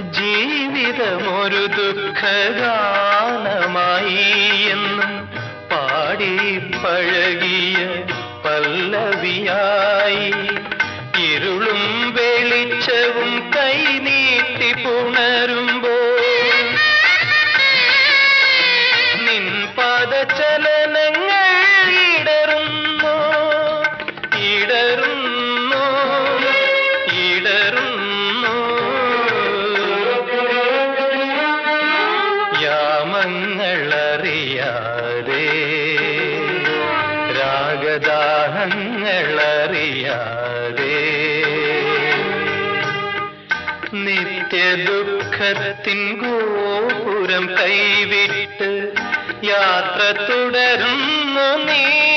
ജീവിതമൊരു ദുഃഖഗാനമായി എന്നും പാടി പഴകിയ പല്ലവിയായി. ഇരുളും വെളിച്ചവും കൈനീട്ടി പുണരുമ്പോൾ നിൻ പാദചലനങ്ങൾ യാമങ്ങളറിയാതെ രാഗദാഹങ്ങളറിയാതെ. നിത്യദുഃഖത്തിൻ ഗോപുരം കൈവിട്ട് യാത്ര തുടരുന്നു നീ.